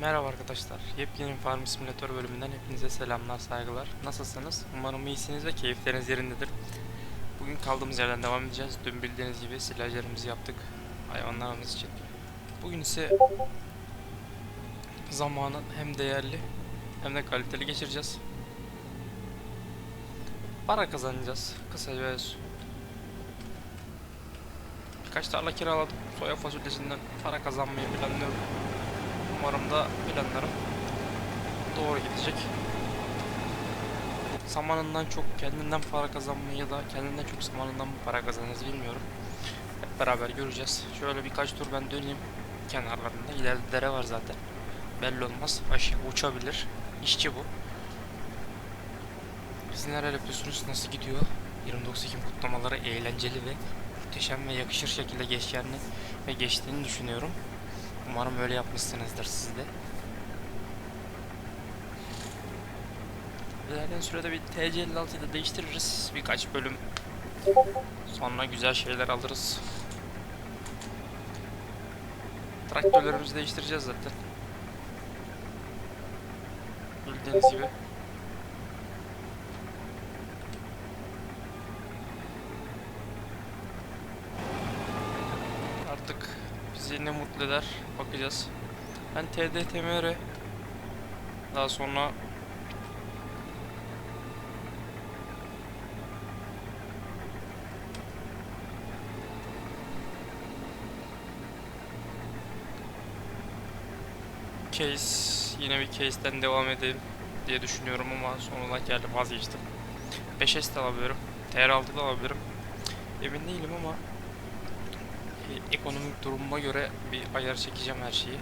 Merhaba arkadaşlar. Yepyeni Farm Simulator bölümünden hepinize selamlar, saygılar. Nasılsınız? Umarım iyisiniz ve keyifleriniz yerindedir. Bugün kaldığımız yerden devam edeceğiz. Dün bildiğiniz gibi silajlarımızı yaptık hayvanlarımız için. Bugün ise zamanı hem değerli hem de kaliteli geçireceğiz. Para kazanacağız. Kısaca ve. Birkaç tarla kiraladım. Soya fasulyesinden para kazanmayı planlıyorum. Umarım da planlarım doğru gidecek. Zamanından çok kendinden para kazanmayı ya da kendinden çok zamanından mı para kazanırız bilmiyorum. Hep beraber göreceğiz. Şöyle birkaç tur ben döneyim kenarlarında. İleride dere var zaten. Belli olmaz. Aşağı uçabilir. İşçi bu. Siz neler yapıyorsunuz? Nasıl gidiyor? 29 Ekim kutlamaları eğlenceli ve muhteşem ve yakışır şekilde geçeceğini ve geçtiğini düşünüyorum. Umarım öyle yapmışsınızdır siz de. İlerleyen sürede bir TC56'yı da değiştiririz. Birkaç bölüm sonra güzel şeyler alırız. Traktörlerimizi değiştireceğiz zaten. Bildiğiniz gibi. Artık bizi ne mutlu eder bakacağız. Ben TDTMR daha sonra case yine bir case'den devam edeyim diye düşünüyorum ama sonuna geldi vazgeçtim. 5S de alabilirim. TR6 da alabilirim. Emin değilim ama ekonomik durumuma göre bir ayar çekeceğim her şeyi.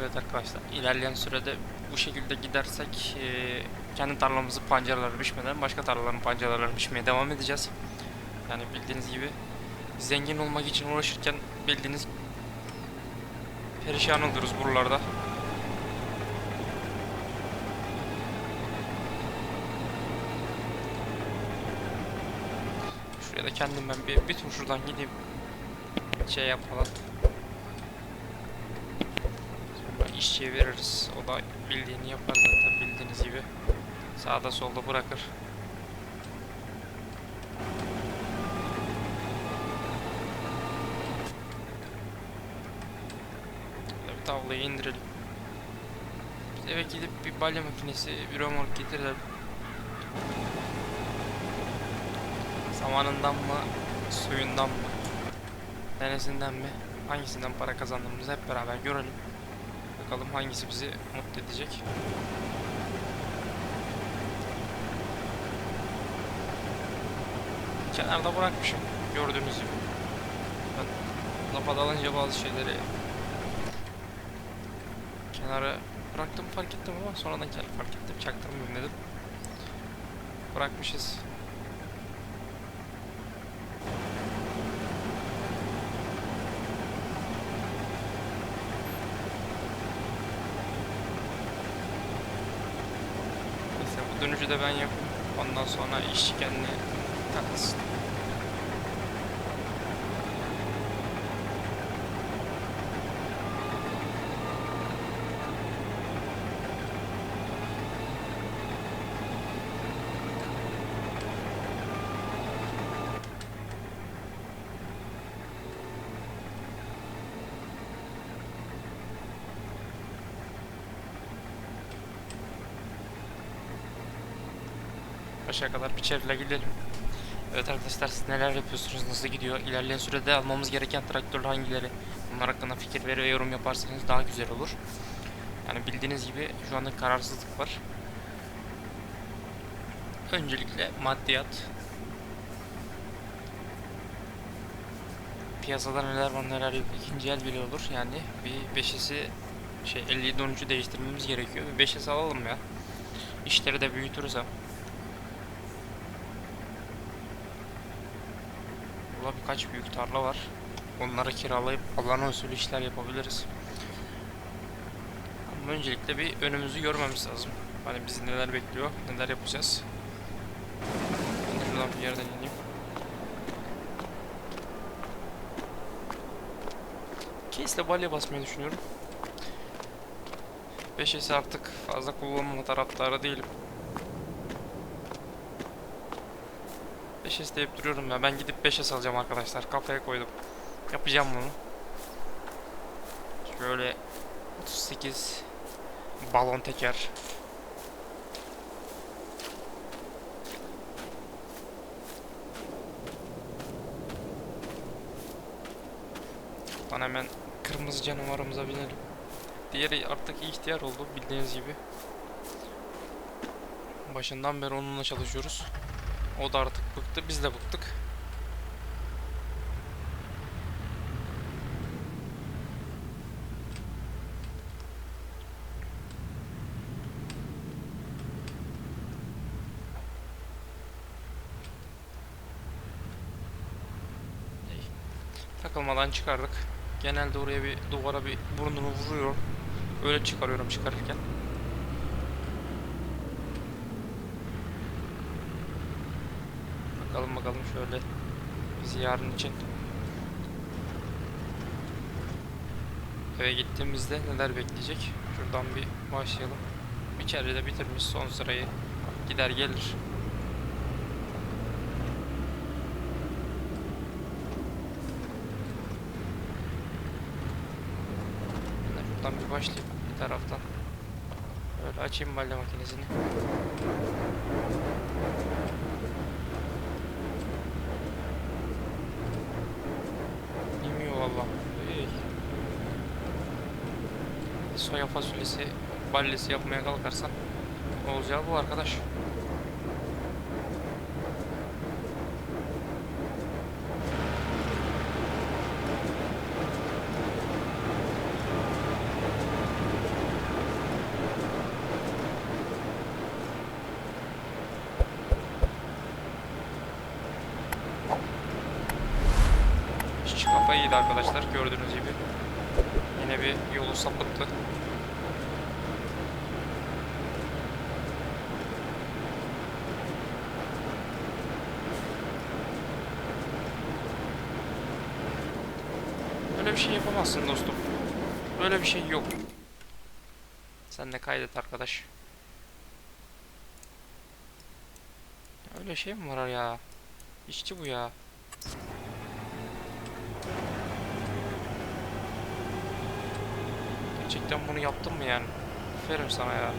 Evet arkadaşlar ilerleyen sürede bu şekilde gidersek e, kendi tarlamızı pancarları biçmeden başka tarlaların pancarlarını biçmeye devam edeceğiz. Yani bildiğiniz gibi zengin olmak için uğraşırken bildiğiniz perişan oluyoruz buralarda. Şuraya da kendim ben bir, bir tur şuradan gideyim. Şey yapmadan. Sonra işçiye veririz. O da bildiğini yapar zaten bildiğiniz gibi. Sağda solda bırakır. Bir tavlayı indirelim. Biz eve gidip bir balya makinesi, bir remork getirelim. Zamanından mı, suyundan mı, denesinden mi, hangisinden para kazandığımızı hep beraber görelim. Bakalım hangisi bizi mutlu edecek. Kenarda bırakmışım gördüğünüz gibi. Ben lafa dalınca bazı şeyleri kenara bıraktım fark ettim ama sonradan fark ettim çaktırmayayım dedim. Bırakmışız. Dönüşü de ben yapayım. Ondan sonra işçi kendine takılsın. Başa kadar biçerle gidelim. Evet arkadaşlar siz neler yapıyorsunuz, nasıl gidiyor? İlerleyen sürede almamız gereken traktörler hangileri? Bunlar hakkında fikir ve yorum yaparsanız daha güzel olur. Yani bildiğiniz gibi şu anda kararsızlık var. Öncelikle maddiyat. Piyasada neler var neler yok ikinci el bile olur. Yani bir beşisi şey 57 13'ü değiştirmemiz gerekiyor. 5'e alalım ya. İşleri de büyütürüz hem. Burada birkaç büyük tarla var. Onları kiralayıp alan usulü işler yapabiliriz. Ama öncelikle bir önümüzü görmemiz lazım. Hani bizi neler bekliyor, neler yapacağız. Ben bir yerden ineyim. Case'le balya basmayı düşünüyorum. 5S'i artık fazla kullanma taraftarı değilim. 5S deyip duruyorum ya. Ben gidip 5S alacağım arkadaşlar. Kafaya koydum. Yapacağım bunu. Şöyle 38 balon teker. Buradan hemen kırmızı canavarımıza binelim. Diğeri artık ihtiyar oldu bildiğiniz gibi. Başından beri onunla çalışıyoruz. O da artık bıktı, biz de bıktık. Takılmadan çıkardık. Genelde oraya bir duvara bir burnunu vuruyor. Öyle çıkarıyorum çıkarırken. Bakalım bakalım şöyle bizi yarın için eve gittiğimizde neler bekleyecek. Şuradan bir başlayalım. İçeride bitirmiş son sırayı. Gider gelir. Ben de Şuradan bir başlayayım bir taraftan. Böyle açayım balya makinesini. Soya fasulyesi balyesi yapmaya kalkarsan olacağı bu arkadaş. İşçi kafayı yedi arkadaşlar gördüğünüz gibi. Yine bir yolu sapıttı. Öyle bir şey yapamazsın dostum. Öyle bir şey yok. Sen de kaydet arkadaş. Öyle şey mi var ya? İşçi bu ya. Gerçekten bunu yaptın mı yani? Aferin sana ya.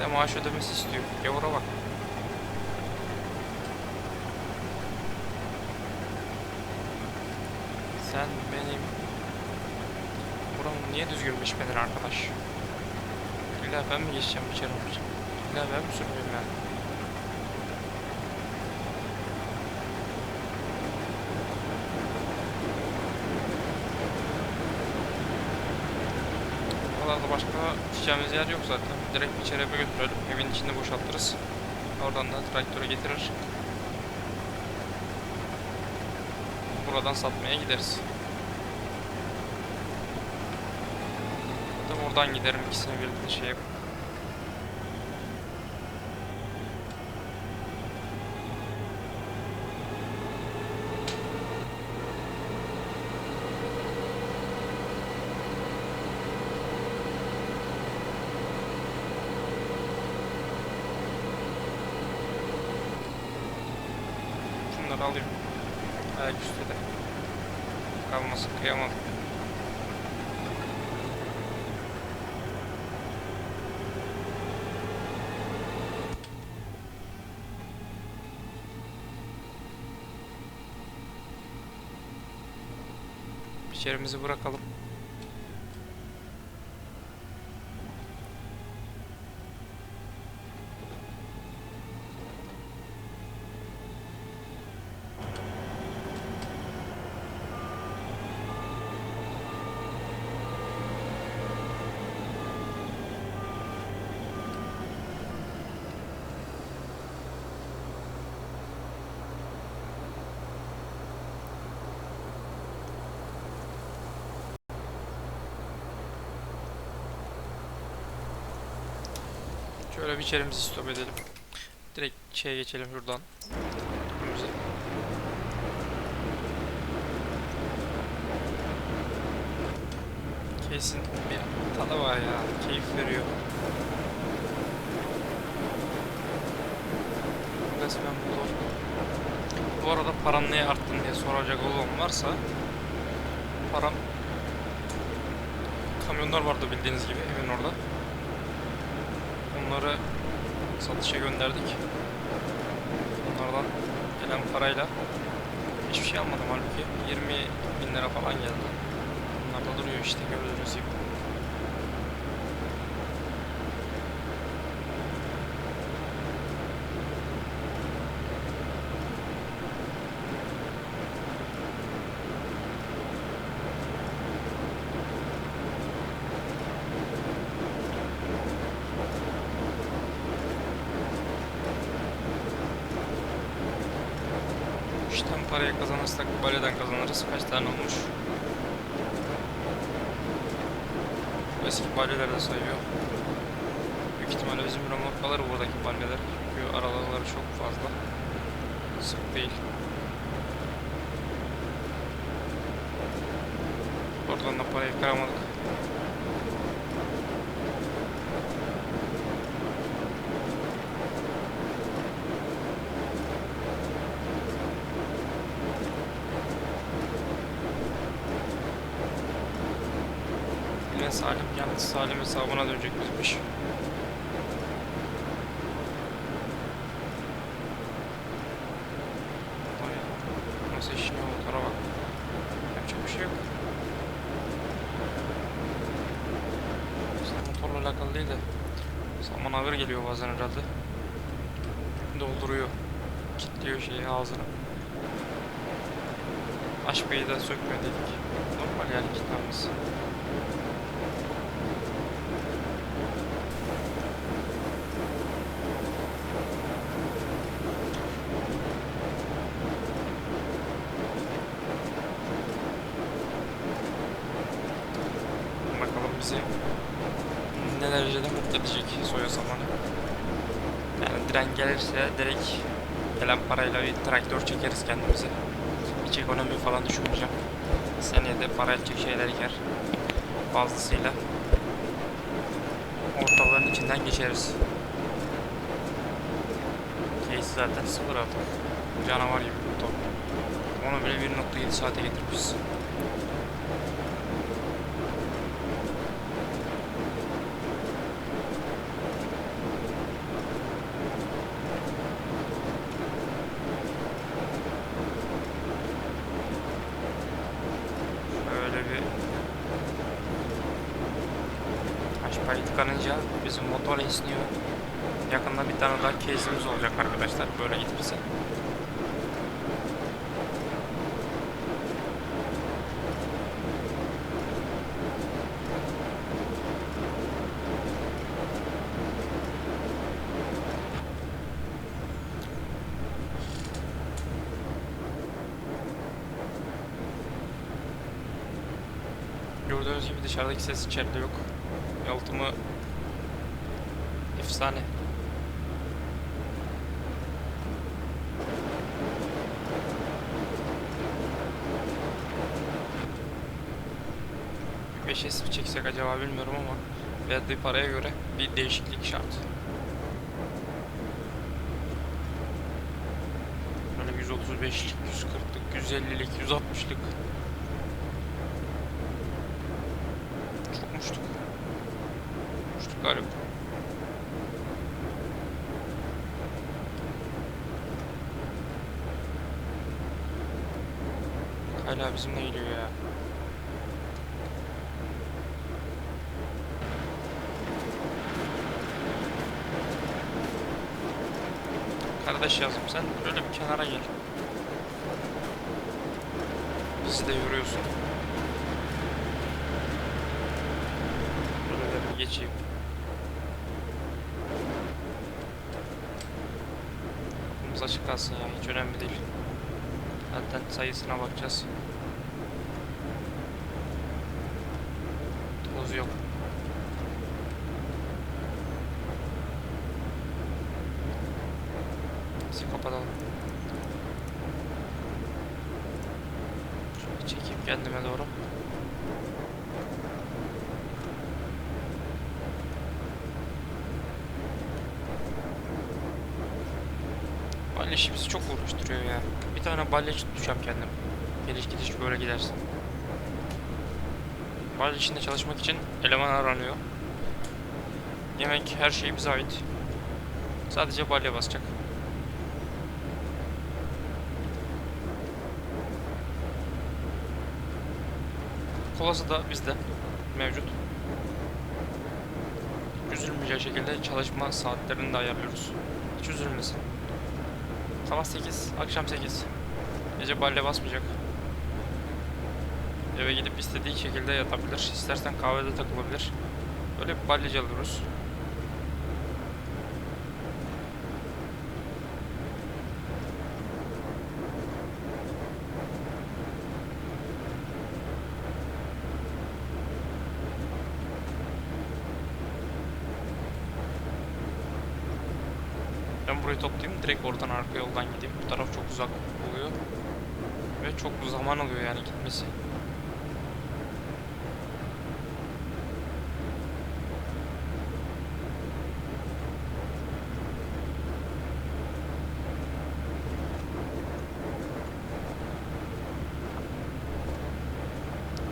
De maaş ödemesi istiyor. Gavura bak. Sen benim... Buramı niye düzgün biçmedin arkadaş? İlla ben mi geçeceğim içeri olacağım? İlla ben mi sürmeyeyim yani? Buralarda başka içeceğimiz yer yok zaten. Direkt içeri eve götürelim. Evin içinde boşaltırız. Oradan da traktöre getirir. Buradan satmaya gideriz. Da oradan giderim ikisini birlikte şey yapıp. İçerimizi bırakalım. İçerimizi stop edelim. Direkt şeye geçelim şuradan. Kesin bir tadı var ya. Keyif veriyor. Resmen motor. Bu arada paran niye arttın diye soracak olan varsa param kamyonlar vardı bildiğiniz gibi evin orada. Onları satışa gönderdik. Onlardan gelen parayla hiçbir şey almadım halbuki 20 bin lira falan geldi. Bunlar da duruyor işte gördüğünüz gibi. Kazanırız. Kaç tane olmuş? Eski balyeler de sayıyor. Büyük ihtimalle bizim remote kalır buradaki balyeler. Çünkü aralıkları çok fazla. Sık değil. Oradan da parayı kıramadık. Yine Salim hesabına dönecek bizmiş. Nasıl işiniyor motora bak. Yapacak bir şey yok. Motorla alakalı değil de zaman ağır geliyor bazen herhalde. Dolduruyor. Kilitliyor şeyi ağzını. Açmayı da sökmüyor dedik. Normal yani kilitlenmesi. Bakalım bizi ne derecede mutlu edecek soya samanı. Yani diren gelirse direkt gelen parayla bir traktör çekeriz kendimize. Hiç ekonomi falan düşünmeyeceğim. Seneye de para edecek şeyler yer. Fazlasıyla ortaların içinden geçeriz. Case zaten sıfır artık. Canavar gibi bir motor. Onu bile 1.7 saate getirmişiz. Şöyle bir taş payı tıkanınca bizim motor esniyor. Yakında bir tane daha case'imiz olacak arkadaşlar böyle giderse. Gördüğünüz gibi dışarıdaki ses içeride yok. Yalıtımı efsane. Bir 5S mi çeksek acaba bilmiyorum ama verdiği paraya göre bir değişiklik şart. Böyle 135'lik, 140'lık, 150'lik, 160'lık Çok uçtuk. Galiba. Hala bizimle geliyor ya. Kardeş yazdım sen böyle bir kenara gel. Bizi de yoruyorsun. Şöyle bir geçeyim. Kapımız açık kalsın ya hiç önemli değil. Zaten sayısına bakacağız. Toz yok. kapatalım. Şöyle çekeyim kendime doğru. Balya işi bizi çok uğraştırıyor ya. Balyacı tutacağım kendim. Geliş gidiş böyle gidersin. Balya işinde çalışmak için eleman aranıyor. Yemek her şey bize ait. Sadece balya basacak. Kolası da bizde mevcut. Üzülmeyeceği şekilde çalışma saatlerini de ayarlıyoruz. Hiç üzülmesin. Sabah 8, akşam 8. Gece balya basmayacak. Eve gidip istediği şekilde yatabilir. İstersen kahvede takılabilir. Böyle bir balyacı alıyoruz. Ben burayı toplayayım direkt oradan arka yoldan gideyim. Bu taraf çok uzak çok zaman alıyor yani gitmesi.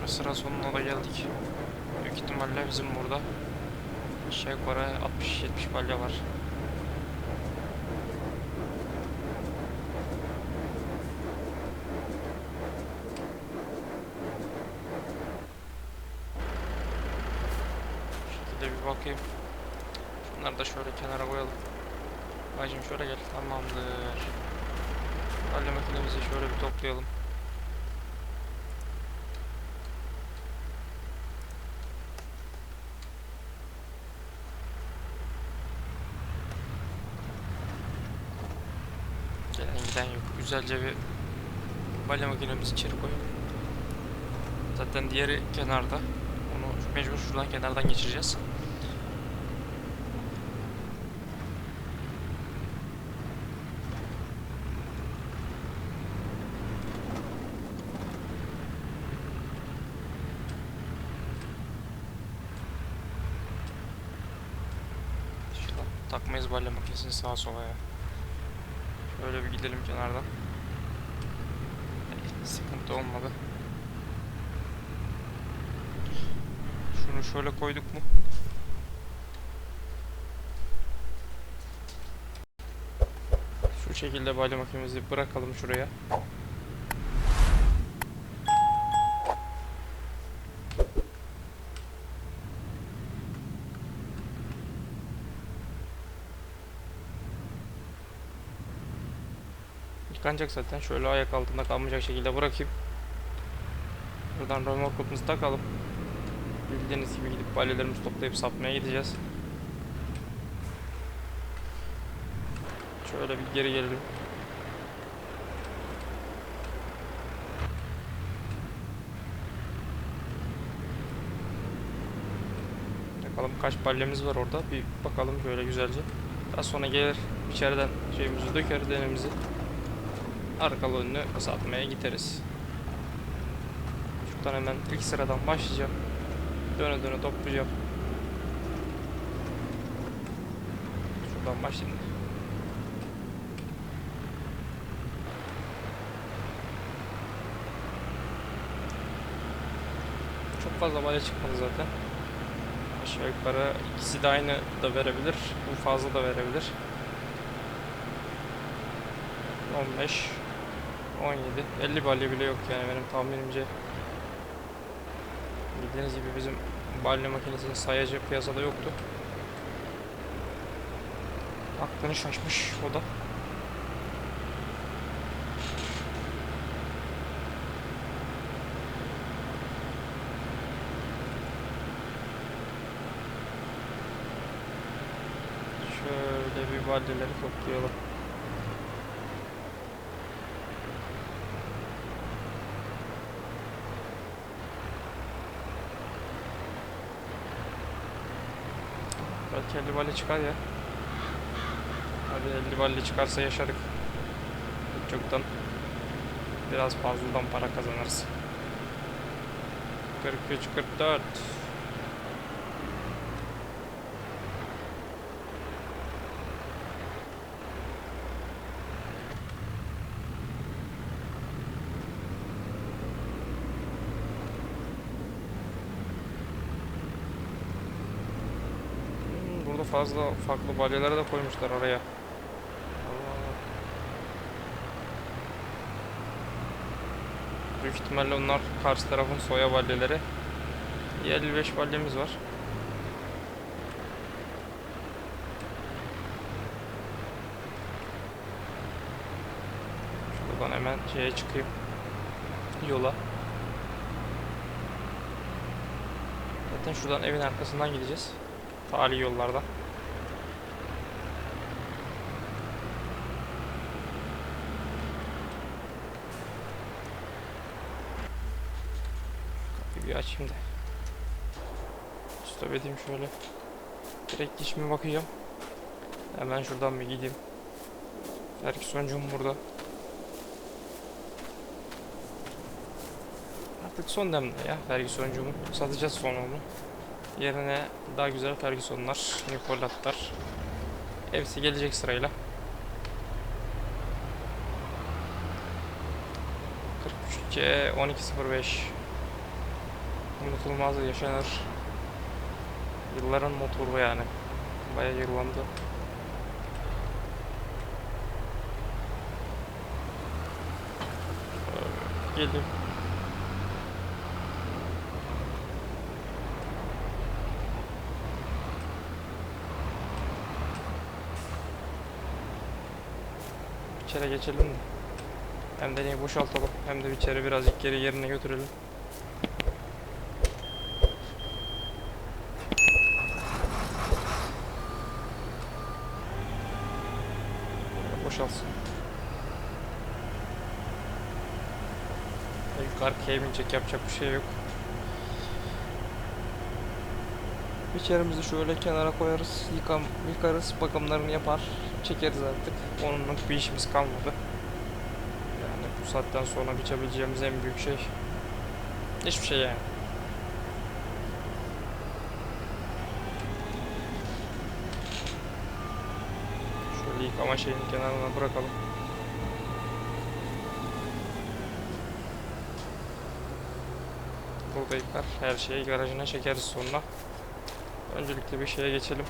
Sıra sonuna da geldik. Büyük ihtimalle bizim burada aşağı yukarı 60-70 balya var. Şu şekilde bir bakayım. Şunları da şöyle kenara koyalım. Bacım şöyle gel. Tamamdır. Balya makinemizi şöyle bir toplayalım. Gelen giden yok. Güzelce bir balya makinemizi içeri koyalım. Zaten diğeri kenarda. Onu mecbur şuradan kenardan geçireceğiz. Şuradan balya makinesini sağa sola ya. Şöyle bir gidelim kenardan. Ey, Sıkıntı olmadı. Şunu şöyle koyduk mu? Şu şekilde balya makinemizi bırakalım şuraya. Yıkanacak zaten. Şöyle ayak altında kalmayacak şekilde bırakayım. Buradan römorkotumuzu takalım. Bildiğiniz gibi gidip balyalarımızı toplayıp satmaya gideceğiz. Şöyle bir geri gelelim. Bakalım kaç balyamız var orada. Bir bakalım şöyle güzelce. Daha sonra gelir içeriden şeyimizi döker denemizi. Arkalı önlü satmaya gideriz. Şuradan hemen ilk sıradan başlayacağım. Döne döne toplayacağım. Şuradan başlayayım. Çok fazla balya çıkmadı zaten. Aşağı yukarı ikisi de aynı da verebilir. Bu fazla da verebilir. 15 17 50 balya bile yok yani benim tahminimce Bildiğiniz gibi bizim balya makinesinin sayacı piyasada yoktu. Aklını şaşmış o da. Şöyle bir balyaları toplayalım. Belki 50 balya çıkar ya. Hadi 50 balya çıkarsa yaşadık. çoktan biraz fazladan para kazanırız. 43 44 Hmm, Burada fazla farklı balyaları da koymuşlar. Allah. Büyük ihtimalle onlar karşı tarafın soya balyaları. Bir 55 balyamız var. Şuradan hemen şeye çıkayım. Yola. Zaten şuradan evin arkasından gideceğiz. Tali yollardan. Bir açayım da. Stop edeyim şöyle. Direkt işime bakacağım. Hemen şuradan bir gideyim. Ferguson'cum burada. Artık son demde ya Ferguson'cumu. Satacağız sonra onu. Yerine daha güzel Ferguson'lar, Nicolat'lar. Hepsi gelecek sırayla. 43C 1205 Unutulmaz yaşanır. Yılların motoru yani. Bayağı yıllandı. Ee, Geleyim. İçeri geçelim de. Hem de neyi boşaltalım hem de içeri birazcık geri yerine götürelim. Böyle Boşalsın. Yukarı keyminecek yapacak bir şey yok. İçerimizi şöyle kenara koyarız, yıkam, yıkarız, bakımlarını yapar, çekeriz artık. Onunluk bir işimiz kalmadı. Yani bu saatten sonra biçebileceğimiz en büyük şey hiçbir şey yani. Şöyle yıkama şeyini kenarına bırakalım. Burada her şeyi garajına çekeriz sonra. Öncelikle bir şeye geçelim.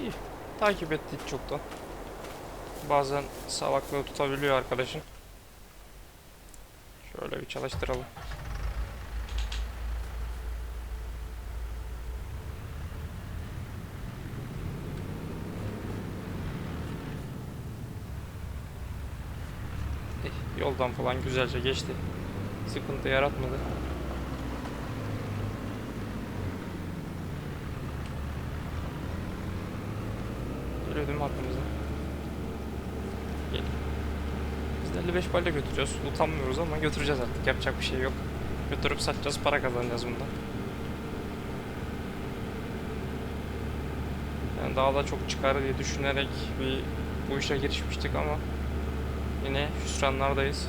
İyi. Takip ettik çoktan. Bazen salaklığı tutabiliyor arkadaşın. Şöyle bir çalıştıralım. Yoldan falan güzelce geçti. Sıkıntı yaratmadı. Geliyor değil mi aklımıza? Gel. Biz de 55 balya götürüyoruz. Utanmıyoruz ama götüreceğiz artık. Yapacak bir şey yok. Götürüp satacağız, para kazanacağız bundan. Yani daha da çok çıkar diye düşünerek bir bu işe girişmiştik ama yine hüsranlardayız.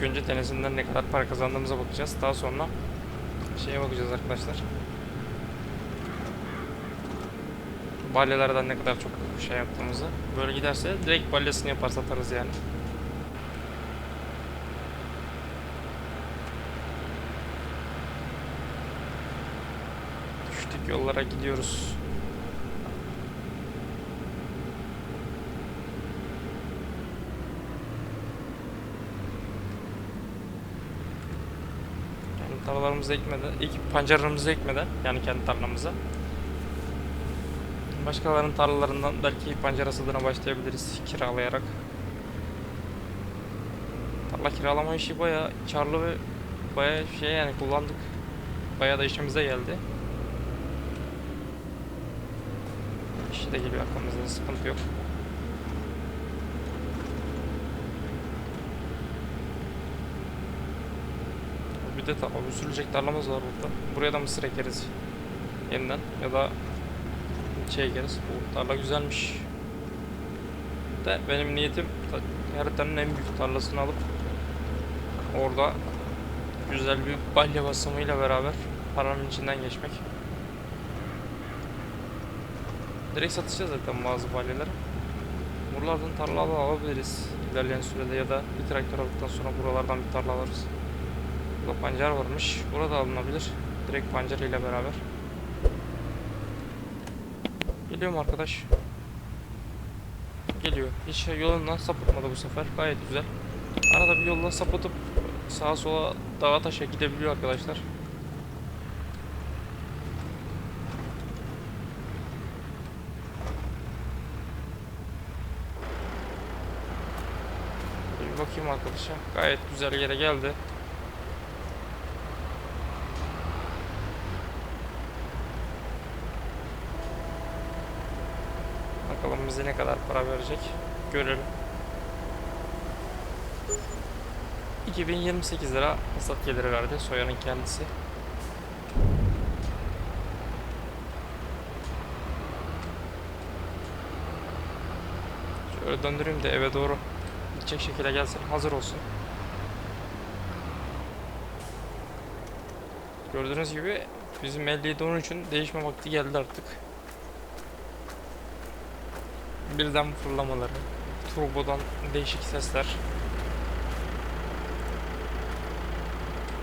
İlk önce denesinden ne kadar para kazandığımıza bakacağız. Daha sonra şeye bakacağız arkadaşlar. Balyalardan ne kadar çok şey yaptığımızı. Böyle giderse direkt balyasını yapar satarız yani. Düştük yollara gidiyoruz. Tarlalarımızı ekmeden, ekip pancarlarımızı ekmeden yani kendi tarlamıza Başkalarının tarlalarından belki pancara sadına başlayabiliriz kiralayarak. Tarla kiralama işi bayağı karlı ve bayağı şey yani kullandık. Bayağı da işimize geldi. İşi de geliyor arkamızda sıkıntı yok. Bir de ta- sürülecek tarlamız var burada. Buraya da mısır ekeriz yeniden ya da şey ekeriz. Bu tarla güzelmiş. De benim niyetim ta- haritanın en büyük tarlasını alıp orada güzel bir balya basımıyla beraber paranın içinden geçmek. Direkt satacağız zaten bazı balyaları. Buralardan tarla al- alabiliriz ilerleyen sürede ya da bir traktör aldıktan sonra buralardan bir tarla alırız. Burada pancar varmış. Burada alınabilir. Direkt pancar ile beraber. Geliyor mu arkadaş? Geliyor. Hiç yolundan sapıtmadı bu sefer. Gayet güzel. Arada bir yoldan sapıtıp sağa sola dağa taşa gidebiliyor arkadaşlar. Bir bakayım arkadaşa. Gayet güzel yere geldi. Bakalım bize ne kadar para verecek. Görelim. 2028 lira hasat geliri verdi soyanın kendisi. Şöyle döndüreyim de eve doğru gidecek şekilde gelsin. Hazır olsun. Gördüğünüz gibi bizim 57 için değişme vakti geldi artık. Birden fırlamaları, turbodan değişik sesler.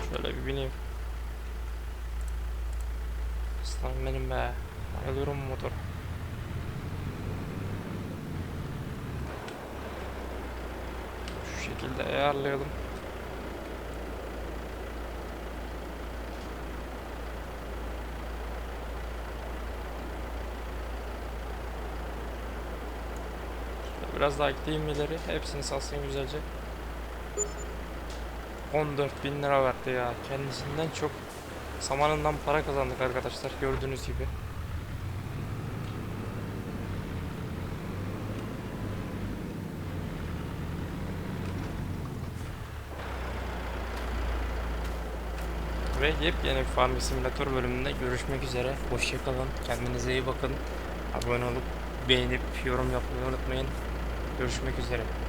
Şöyle bir bineyim. Aslanım benim be. Bayılıyorum motor. Şu şekilde ayarlayalım. Biraz daha gideyim ileri. Hepsini salsın güzelce. 14 bin lira verdi ya. Kendisinden çok samanından para kazandık arkadaşlar gördüğünüz gibi. Ve yepyeni bir Farming Simulator bölümünde görüşmek üzere. Hoşçakalın. Kendinize iyi bakın. Abone olup beğenip yorum yapmayı unutmayın. Görüşmek üzere.